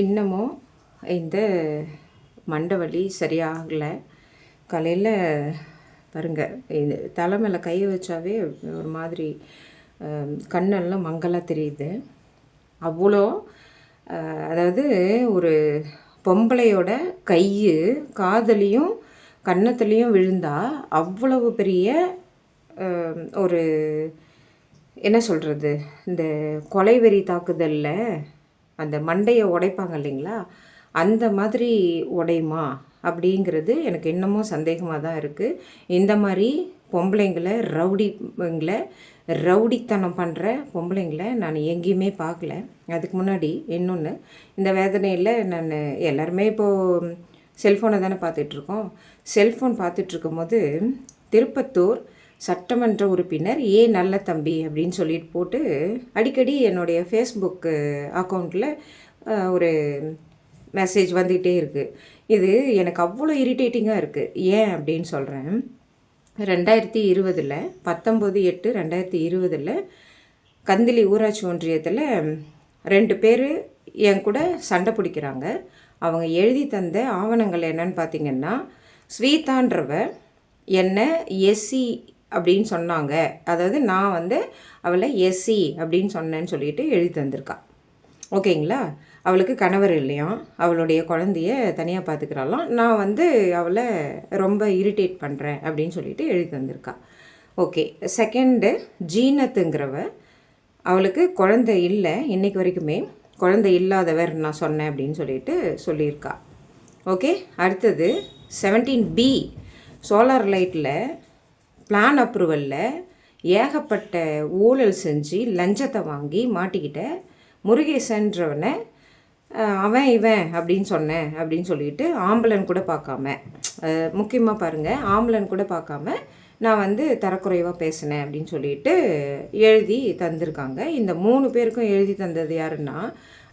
இன்னமும் இந்த மண்டை வலி சரியாகலை. காலையில் பாருங்கள் இது தலை மேலே கையை வச்சாவே ஒரு மாதிரி கண்ணெல்லாம் மங்கலாக தெரியுது. அவ்வளோ அதாவது ஒரு பொம்பளையோட கை காதலையும் கன்னத்துலேயும் விழுந்தால் அவ்வளவு பெரிய ஒரு என்ன சொல்கிறது இந்த கொலை வெறி தாக்குதலில் அந்த மண்டையை உடைப்பாங்க இல்லைங்களா? அந்த மாதிரி உடையுமா? அப்படிங்கிறது எனக்கு இன்னமும் சந்தேகமாக தான் இருக்குது இந்த மாதிரி பொம்பளைங்களை ரவுடிங்களை ரவுடித்தனம் பண்ணுற பொம்பளைங்களை நான் எங்கேயுமே பார்க்கல. அதுக்கு முன்னாடி இன்னொன்று இந்த வேதனையில் நான் எல்லாருமே இப்போது செல்ஃபோனை தானே பார்த்துட்ருக்கோம் செல்ஃபோன் பார்த்துட்ருக்கும் போது திருப்பத்தூர் சட்டமன்ற உறுப்பினர் ஏ நல்ல தம்பி அப்படின்னு சொல்லிட்டு போட்டு அடிக்கடி என்னுடைய ஃபேஸ்புக்கு அக்கௌண்ட்டில் ஒரு மெசேஜ் வந்துக்கிட்டே இருக்குது இது எனக்கு அவ்வளோ இரிட்டேட்டிங்காக இருக்குது ஏன் அப்படின்னு சொல்கிறேன் ரெண்டாயிரத்தி இருபதில் பத்தொம்போது எட்டு ரெண்டாயிரத்தி இருபதில் கந்திலி ஊராட்சி ஒன்றியத்தில் ரெண்டு பேர் என் கூட சண்டை பிடிக்கிறாங்க. அவங்க எழுதி தந்த ஆவணங்கள் என்னன்னு பார்த்தீங்கன்னா ஸ்வீதான்றவ என்னை எஸ்சி அப்படின்னு சொன்னாங்க. அதாவது நான் வந்து அவளை எஸ்சி அப்படின்னு சொன்னேன்னு சொல்லிட்டு எழுதி தந்திருக்கா. ஓகேங்களா? அவளுக்கு கணவர் இல்லையா? அவளுடைய குழந்தைய தனியாக பார்த்துக்கிறாளாம் நான் வந்து அவளை ரொம்ப இரிட்டேட் பண்ணுறேன் அப்படின்னு சொல்லிட்டு எழுதி தந்திருக்கா. ஓகே. செகண்டு ஜீனத்துங்கிறவ அவளுக்கு குழந்தை இல்லை இன்றைக்கு வரைக்குமே. குழந்தை இல்லாதவர் நான் சொன்னேன் அப்படின்னு சொல்லிட்டு சொல்லியிருக்கா. ஓகே. அடுத்தது செவன்டீன் பி சோலார் லைட்டில் பிளான் அப்ரூவலில் ஏகப்பட்ட ஊழல் செஞ்சு லஞ்சத்தை வாங்கி மாட்டிக்கிட்ட முருகேசன்றவனை அவன் இவன் அப்படின்னு சொன்னேன் அப்படின்னு சொல்லிட்டு ஆம்பளன் கூட பார்க்காம முக்கியமாக பாருங்கள் ஆம்பளன் கூட பார்க்காம நான் வந்து தரக்குறைவாக பேசினேன் அப்படின்னு சொல்லிட்டு எழுதி தந்திருக்காங்க. இந்த மூணு பேருக்கும் எழுதி தந்தது யாருன்னா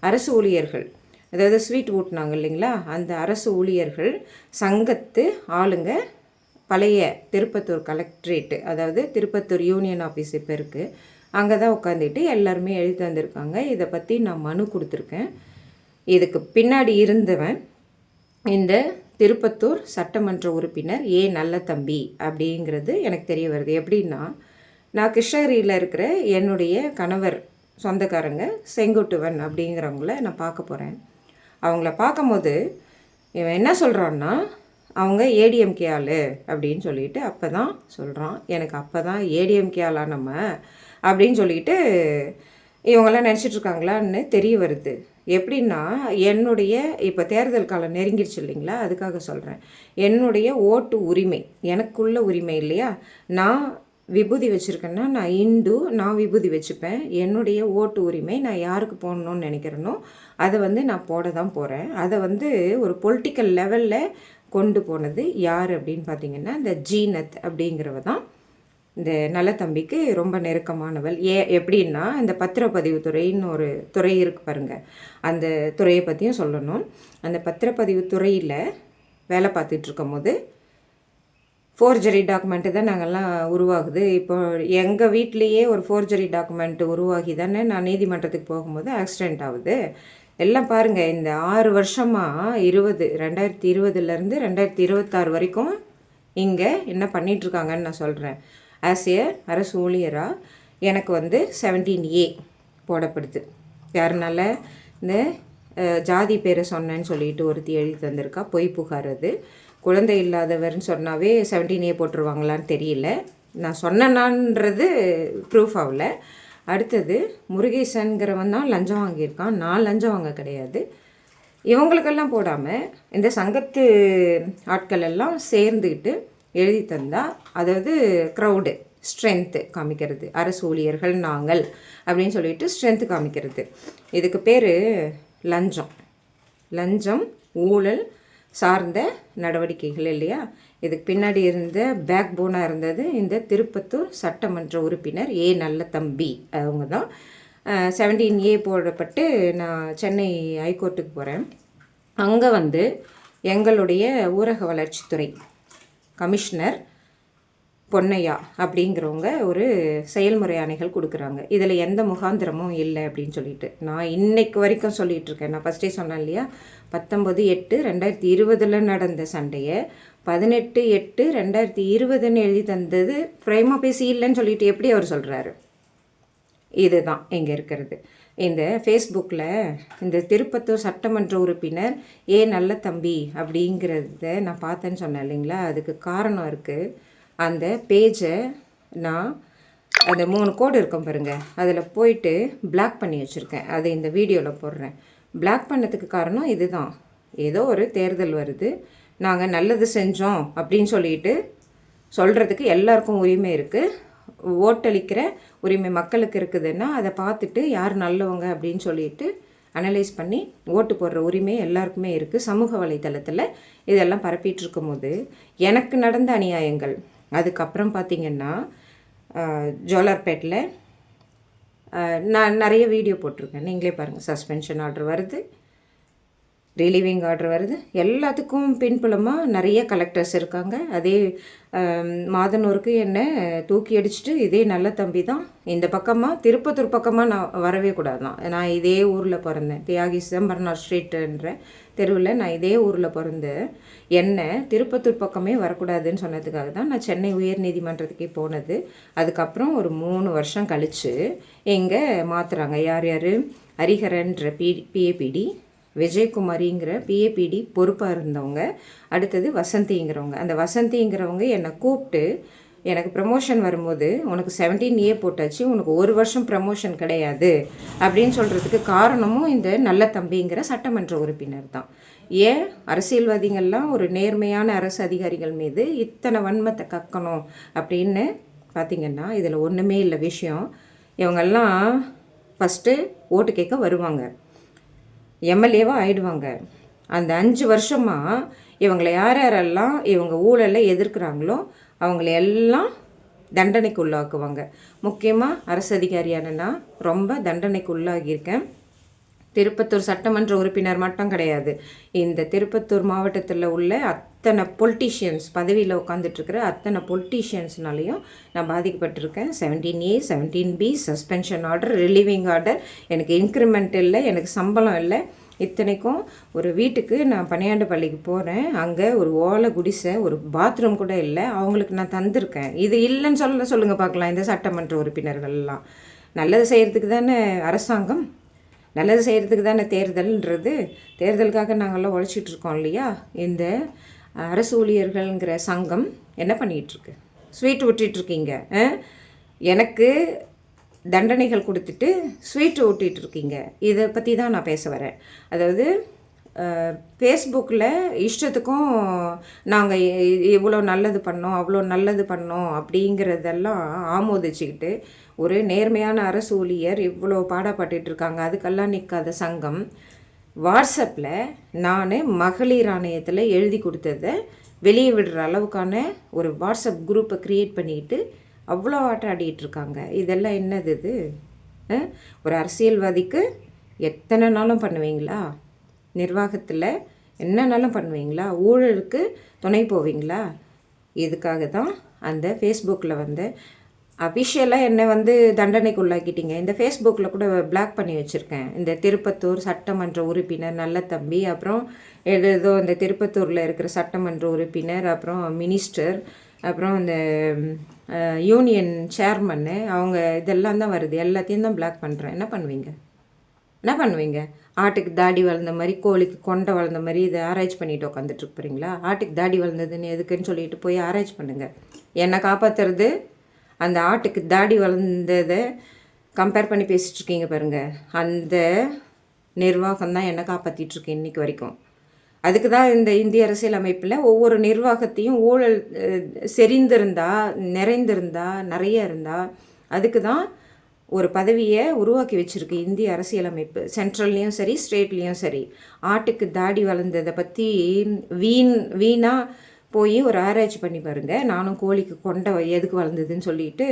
அரசு ஊழியர்கள். அதாவது ஸ்வீட் ஊட்டினாங்க இல்லைங்களா? அந்த அரசு ஊழியர்கள் சங்கத்து ஆளுங்க பழைய திருப்பத்தூர் கலெக்ட்ரேட்டு அதாவது திருப்பத்தூர் யூனியன் ஆஃபீஸ் இப்போ இருக்குது அங்கே தான் உட்காந்துட்டு எல்லாருமே எழுதி தந்திருக்காங்க. இதை பற்றி நான் மனு கொடுத்துருக்கேன். இதுக்கு பின்னாடி இருந்தவன் இந்த திருப்பத்தூர் சட்டமன்ற உறுப்பினர் ஏ நல்ல தம்பி அப்படிங்கிறது எனக்கு தெரிய வருது. எப்படின்னா நான் கிருஷ்ணகிரியில் இருக்கிற என்னுடைய கணவர் சொந்தக்காரங்க செங்குட்டுவன் அப்படிங்கிறவங்கள நான் பார்க்க போகிறேன் அவங்கள பார்க்கும்போது இவன் என்ன சொல்கிறான்னா அவங்க ஏடிஎம்கே ஆளு அப்படின்னு சொல்லிட்டு அப்போ தான் சொல்கிறான் எனக்கு அப்போ தான் ஏடிஎம்கே ஆளா நம்ம அப்படின்னு சொல்லிட்டு இவங்கெல்லாம் நினச்சிட்ருக்காங்களான்னு தெரிய வருது. எப்படின்னா என்னுடைய இப்போ தேர்தல் காலம் நெருங்கிடுச்சு இல்லைங்களா? அதுக்காக சொல்கிறேன் என்னுடைய ஓட்டு உரிமை எனக்குள்ள உரிமை இல்லையா? நான் விபூதி வச்சுருக்கேன்னா நான் இந்து நான் விபூதி வச்சுப்பேன். என்னுடைய ஓட்டு உரிமை நான் யாருக்கு போடணும்னு நினைக்கிறேனோ அதை வந்து நான் போட தான் போகிறேன் அதை வந்து ஒரு பொலிட்டிக்கல் லெவலில் கொண்டு போனது யார் அப்படின்னு பார்த்தீங்கன்னா இந்த ஜீனத் அப்படிங்கிறவ தான். இந்த நல்ல தம்பிக்கு ரொம்ப நெருக்கமானவள். ஏ எப்படின்னா இந்த பத்திரப்பதிவு துறைன்னு ஒரு துறை இருக்கு பாருங்க. அந்த துறையை பற்றியும் சொல்லணும். அந்த பத்திரப்பதிவு துறையில் வேலை பார்த்துட்டு இருக்கும்போது ஃபோர்ஜரி டாக்குமெண்ட்டு தான் நாங்கள்லாம் உருவாகுது. இப்போ எங்கள் வீட்லேயே ஒரு ஃபோர்ஜரி டாக்குமெண்ட் உருவாகி தானே நான் நீதிமன்றத்துக்கு போகும்போது ஆக்சிடெண்ட் ஆகுது. எல்லாம் பாருங்கள் இந்த ஆறு வருஷமாக இருபது ரெண்டாயிரத்தி இருபதுலேருந்து ரெண்டாயிரத்தி இருபத்தாறு வரைக்கும் இங்கே என்ன பண்ணிகிட்ருக்காங்கன்னு நான் சொல்கிறேன் ஆஸ் ஏ அரசு ஊழியராக எனக்கு வந்து செவன்டீன் ஏ போடப்படுது. யாருனால? இந்த ஜாதி பேரை சொன்னேன்னு சொல்லிட்டு ஒருத்தி எழுதி தந்திருக்கா பொய் புகார் அது. குழந்தை இல்லாதவர்னு சொன்னாவே செவன்டீன் ஏ போட்டுருவாங்களான்னு தெரியல. நான் சொன்னேனான்றது ப்ரூஃப் ஆகல. அடுத்தது முருகேசன்கிறவன் தான் லஞ்சம் வாங்கியிருக்கான். நான் லஞ்சம் வாங்க கிடையாது. இவங்களுக்கெல்லாம் போடாமல் இந்த சங்கத்து ஆட்கள் எல்லாம் சேர்ந்துக்கிட்டு எழுதி தந்தால் அதாவது க்ரௌடு ஸ்ட்ரென்த்து காமிக்கிறது. அரசு ஊழியர்கள் நாங்கள் அப்படின்னு சொல்லிட்டு ஸ்ட்ரென்த்து காமிக்கிறது. இதுக்கு பேர் லஞ்சம். லஞ்சம் ஊழல் சார்ந்த நடவடிக்கைகள் இல்லையா? இதுக்கு பின்னாடி இருந்த பேக் போனாக இருந்தது இந்த திருப்பத்தூர் சட்டமன்ற உறுப்பினர் ஏ. நல்ல தம்பி அவங்க தான். செவன்டீன் ஏ போடப்பட்டு நான் சென்னை ஹைகோர்ட்டுக்கு போகிறேன் அங்கே வந்து எங்களுடைய ஊரக வளர்ச்சித்துறை கமிஷனர் பொன்னையா அப்படிங்கிறவங்க ஒரு செயல்முறை ஆணைகள் கொடுக்குறாங்க. இதில் எந்த முகாந்திரமும் இல்லை அப்படின்னு சொல்லிட்டு. நான் இன்னைக்கு வரைக்கும் சொல்லிகிட்ருக்கேன் இருக்கேன். நான் ஃபஸ்ட்டே சொன்னேன் இல்லையா? பத்தொம்பது எட்டு ரெண்டாயிரத்தி இருபதில் நடந்த சண்டையை பதினெட்டு எட்டு ரெண்டாயிரத்தி இருபதுன்னு எழுதி தந்தது ஃப்ரேமா பேசி இல்லைன்னு சொல்லிட்டு எப்படி அவர் சொல்கிறாரு இதுதான் இங்கே இருக்கிறது. இந்த ஃபேஸ்புக்கில் இந்த திருப்பத்தூர் சட்டமன்ற உறுப்பினர் ஏ நல்ல தம்பி அப்படிங்கிறத நான் பார்த்தேன்னு சொன்னேன் இல்லைங்களா? அதுக்கு காரணம் இருக்குது அந்த பேஜை நான் அந்த மூணு கோடு இருக்கும் பாருங்கள் அதில் போயிட்டு பிளாக் பண்ணி வச்சுருக்கேன். அதை இந்த வீடியோவில் போடுறேன். பிளாக் பண்ணதுக்கு காரணம் இதுதான். ஏதோ ஒரு தேர்தல் வருது. நாங்கள் நல்லது செஞ்சோம் அப்படின்னு சொல்லிட்டு சொல்கிறதுக்கு எல்லாருக்கும் உரிமை இருக்குது ஓட்டளிக்கிற உரிமை மக்களுக்கு இருக்குதுன்னா அதை பார்த்துட்டு யார் நல்லவங்க அப்படின்னு சொல்லிட்டு அனலைஸ் பண்ணி ஓட்டு போடுற உரிமை எல்லாருக்குமே இருக்குது சமூக வலைத்தளத்தில் இதெல்லாம் பரப்பிட்டு இருக்கும்போது எனக்கு நடந்த அநியாயங்கள் அதுக்கப்புறம் பார்த்திங்கன்னா ஜோலார்பேட்டில் நான் நிறைய வீடியோ போட்டிருக்கேன். நீங்களே பாருங்கள் சஸ்பென்ஷன் ஆர்டர் வருது. ரிலீவிங் ஆர்டர் வருது. எல்லாத்துக்கும் பின்புலமாக நிறைய கலெக்டர்ஸ் இருக்காங்க. அதே மாதனூருக்கு என்னை தூக்கி அடிச்சிட்டு இதே நல்ல தம்பி தான். இந்த பக்கமாக திருப்பத்தூர் பக்கமாக நான் வரவே கூடாது தான் நான் இதே ஊரில் பிறந்தேன். தியாகி சிதம்பரனார் ஸ்ட்ரீட்டுன்ற தெருவில் நான் இதே ஊரில் பிறந்தேன் என்னை திருப்பத்தூர் பக்கமே வரக்கூடாதுன்னு சொன்னதுக்காக தான் நான் சென்னை உயர் நீதிமன்றத்துக்கே போனது. அதுக்கப்புறம் ஒரு மூணு வருஷம் கழித்து எங்கே மாற்றுறாங்க யார் யார்? ஹரிஹரன்ற பி பிஏபிடி விஜயகுமாரிங்கிற பிஏபிடி பொறுப்பாக இருந்தவங்க. அடுத்தது வசந்திங்கிறவங்க. அந்த வசந்திங்கிறவங்க என்னை கூப்பிட்டு எனக்கு ப்ரமோஷன் வரும்போது உனக்கு செவன்டீன் ஏ போட்டாச்சு உனக்கு ஒரு வருஷம் ப்ரமோஷன் கிடையாது அப்படின்னு சொல்கிறதுக்கு காரணமும் இந்த நல்ல தம்பிங்கிற சட்டமன்ற உறுப்பினர் தான். ஏன்? அரசியல்வாதிகள்லாம் ஒரு நேர்மையான அரசு அதிகாரிகள் மீது இத்தனை வன்மத்தை கக்கணும் அப்படின்னு பார்த்திங்கன்னா இதில் ஒன்றுமே இல்லை விஷயம். இவங்கெல்லாம் ஃபஸ்ட்டு ஓட்டு கேட்க வருவாங்க. எம்எல்ஏவாக ஆயிடுவாங்க. அந்த அஞ்சு வருஷமாக இவங்களை யார் யாரெல்லாம் இவங்க ஊழலை எதிர்க்கிறாங்களோ அவங்கள எல்லாம் தண்டனைக்கு உள்ளாக்குவாங்க. முக்கியமாக அரசு அதிகாரியான நான் ரொம்ப தண்டனைக்கு உள்ளாகியிருக்கேன். திருப்பத்தூர் சட்டமன்ற உறுப்பினர் மட்டும் கிடையாது. இந்த திருப்பத்தூர் மாவட்டத்தில் உள்ள அத்தனை பொலிட்டீஷியன்ஸ் பதவியில் உட்காந்துட்ருக்கிற அத்தனை பொலிட்டிஷியன்ஸ்னாலையும் நான் பாதிக்கப்பட்டிருக்கேன். Seventeen A seventeen B suspension order relieving order எனக்கு இன்க்ரிமெண்ட் இல்லை எனக்கு சம்பளம் இல்லை. இத்தனைக்கும் ஒரு வீட்டுக்கு நான் பனியாண்டு பள்ளிக்கு போகிறேன் அங்கே ஒரு ஓலை குடிசை ஒரு பாத்ரூம் கூட இல்லை. அவங்களுக்கு நான் தந்திருக்கேன். இது இல்லைன்னு சொல்ல சொல்லுங்கள் பார்க்கலாம் இந்த சட்டமன்ற உறுப்பினர்கள்லாம் நல்லது செய்கிறதுக்கு தானே அரசாங்கம்? நல்லது செய்கிறதுக்கு தானே தேர்தல்ன்றது? தேர்தலுக்காக நாங்கள்லாம் உழைச்சிட்ருக்கோம் இல்லையா? இந்த அரசு ஊழியர்கள்ங்கிற சங்கம் என்ன பண்ணிகிட்ருக்கு? ஸ்வீட் விட்டுட்ருக்கீங்க எனக்கு தண்டனைகள் கொடுத்துட்டு ஸ்வீட் ஊட்டிகிட்ருக்கீங்க. இதை பற்றி தான் நான் பேச வரேன். அதாவது ஃபேஸ்புக்கில் இஷ்டத்துக்கும் நாங்கள் இவ்வளோ நல்லது பண்ணோம் அவ்வளோ நல்லது பண்ணோம் அப்படிங்கிறதெல்லாம் ஆமோதிச்சுக்கிட்டு ஒரு நேர்மையான அரசு ஊழியர் இவ்வளோ பாடப்பட்டுருக்காங்க இருக்காங்க அதுக்கெல்லாம் நிற்காத சங்கம் வாட்ஸ்அப்பில் நான் மகளிர் ஆணையத்தில் எழுதி கொடுத்ததை வெளியே விடுற அளவுக்கான ஒரு வாட்ஸ்அப் குரூப்பை க்ரியேட் பண்ணிக்கிட்டு அவ்வளோ ஆட்டம் ஆடிட்டு இருக்காங்க. இதெல்லாம் என்னது இது? ஒரு அரசியல்வாதிக்கு எத்தனை நாளும் பண்ணுவீங்களா? நிர்வாகத்தில் என்னன்னாலும் பண்ணுவீங்களா? ஊழலுக்கு துணை போவீங்களா? இதுக்காக தான் அந்த ஃபேஸ்புக்கில் வந்து அஃபிஷியலாக என்னை வந்து தண்டனைக்கு உள்ளாக்கிட்டீங்க இந்த ஃபேஸ்புக்கில் கூட பிளாக் பண்ணி வச்சுருக்கேன். இந்த திருப்பத்தூர் சட்டமன்ற உறுப்பினர் நல்ல தம்பி அப்புறம் ஏதோ இந்த திருப்பத்தூரில் இருக்கிற சட்டமன்ற உறுப்பினர் அப்புறம் மினிஸ்டர் அப்புறம் இந்த யூனியன் சேர்மன்னு அவங்க இதெல்லாம் தான் வருது. எல்லாத்தையும் தான் பிளாக் பண்ணுறேன் என்ன பண்ணுவீங்க? என்ன பண்ணுவீங்க? ஆட்டுக்கு தாடி வளர்ந்த மாதிரி கோழிக்கு கொண்டை வளர்ந்த மாதிரி இதை ஆராய்ச்சி பண்ணிட்டு உட்காந்துட்டு இருப்பீங்களா? ஆட்டுக்கு தாடி வளர்ந்ததுன்னு எதுக்குன்னு சொல்லிட்டு போய் ஆராய்ச்சி பண்ணுங்கள் என்னை காப்பாற்றுறது அந்த ஆட்டுக்கு தாடி வளர்ந்ததை கம்பேர் பண்ணி பேசிகிட்ருக்கீங்க பாருங்கள் அந்த நிர்வாகம் தான் என்னை காப்பாற்றிட்டுருக்கு இன்றைக்கி வரைக்கும். அதுக்கு தான் இந்த இந்திய அரசியல் அமைப்பில் ஒவ்வொரு நிர்வாகத்தையும் ஊழல் செறிந்திருந்தா நிறைந்திருந்தா நிறைய இருந்தால் அதுக்கு தான் ஒரு பதவியை உருவாக்கி வச்சுருக்கு இந்திய அரசியலமைப்பு சென்ட்ரல்லையும் சரி ஸ்டேட்லேயும் சரி. ஆட்டுக்கு தாடி வளர்ந்ததை பற்றி வீண் வீணாக போய் ஒரு ஆராய்ச்சி பண்ணி பாருங்கள் நானும் கோழிக்கு கொண்டை எதுக்கு வளர்ந்ததுன்னு சொல்லிட்டு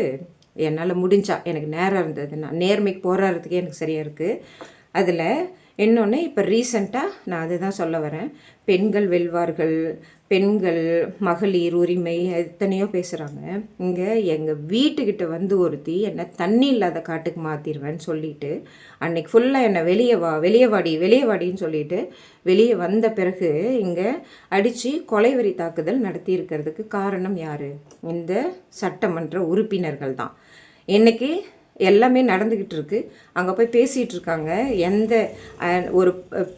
என்னால் முடிஞ்சா எனக்கு நேரம் இருந்ததுன்னா நேர்மைக்கு போராடுறதுக்கே எனக்கு சரியாக இருக்குது அதில் இன்னொன்று இப்போ ரீசண்டாக நான் அதுதான் சொல்ல வரேன். பெண்கள் வெல்வார்கள் பெண்கள் மகளிர் உரிமை எத்தனையோ பேசுகிறாங்க இங்கே எங்கள் வீட்டுக்கிட்ட வந்து ஒருத்தி என்னை தண்ணி இல்லாத காட்டுக்கு மாற்றிடுவேன்னு சொல்லிட்டு அன்னைக்கு ஃபுல்லாக என்னை வெளியே வா வெளியே வாடி வெளியே வாடின்னு சொல்லிட்டு வெளியே வந்த பிறகு இங்கே அடித்து கொலைவரி தாக்குதல் நடத்தியிருக்கிறதுக்கு காரணம் யார்? இந்த சட்டமன்ற உறுப்பினர்கள் தான். இன்றைக்கி எல்லாமே நடந்துக்கிட்டு இருக்கு அங்கே போய் பேசிகிட்டு இருக்காங்க எந்த ஒரு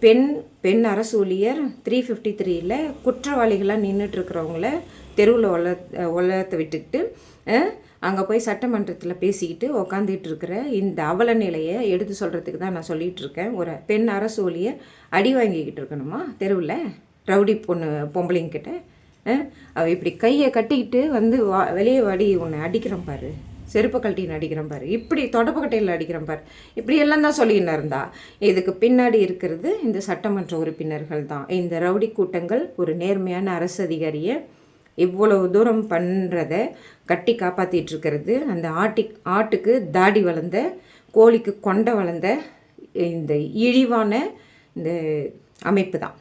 பெண் பெண் அரசு ஊழியர் த்ரீ ஃபிஃப்டி த்ரீயில் குற்றவாளிகளாக நின்றுட்டுருக்கிறவங்கள தெருவில் உல உலகத்தை விட்டுக்கிட்டு அங்கே போய் சட்டமன்றத்தில் பேசிக்கிட்டு உக்காந்துட்டு இருக்கிற இந்த அவல நிலையை எடுத்து சொல்கிறதுக்கு தான் நான் சொல்லிகிட்டு இருக்கேன் ஒரு பெண் அரசு ஊழியர் அடி வாங்கிக்கிட்டு இருக்கணுமா தெருவில்? ரவுடி பொண்ணு பொம்பளைங்கிட்ட அவள் இப்படி கையை கட்டிக்கிட்டு வந்து வா வெளியே வாடி உன்னை அடிக்கிறேன் பாரு. செருப்பு கழட்டின்னு அடிக்கிறேன் பாரு. இப்படி தொடப்பக்கட்டையில் அடிக்கிறேன் பாரு. இப்படி எல்லாம் தான் சொல்லின்னு இருந்தா. இதுக்கு பின்னாடி இருக்கிறது இந்த சட்டமன்ற உறுப்பினர்கள் தான். இந்த ரவுடி கூட்டங்கள் ஒரு நேர்மையான அரசு அதிகாரியை இவ்வளவு தூரம் பண்ணுறத கட்டி காப்பாற்றிட்டு இருக்கிறது. அந்த ஆட்டி ஆட்டுக்கு தாடி வளர்ந்த கோழிக்கு கொண்டை வளர்ந்த இந்த இழிவான இந்த அமைப்பு தான்.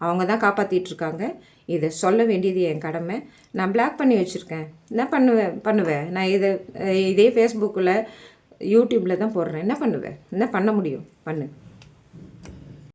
அவங்க தான் காப்பாற்றிட்டுருக்காங்க இதை சொல்ல வேண்டியது என் கடமை. நான் பிளாக் பண்ணி வச்சுருக்கேன். என்ன பண்ணுவேன் பண்ணுவேன் நான் இதை இதே ஃபேஸ்புக்கில் யூடியூப்பில் தான் போடுறேன். என்ன பண்ணுவேன் என்ன பண்ண முடியும்? பண்ணு.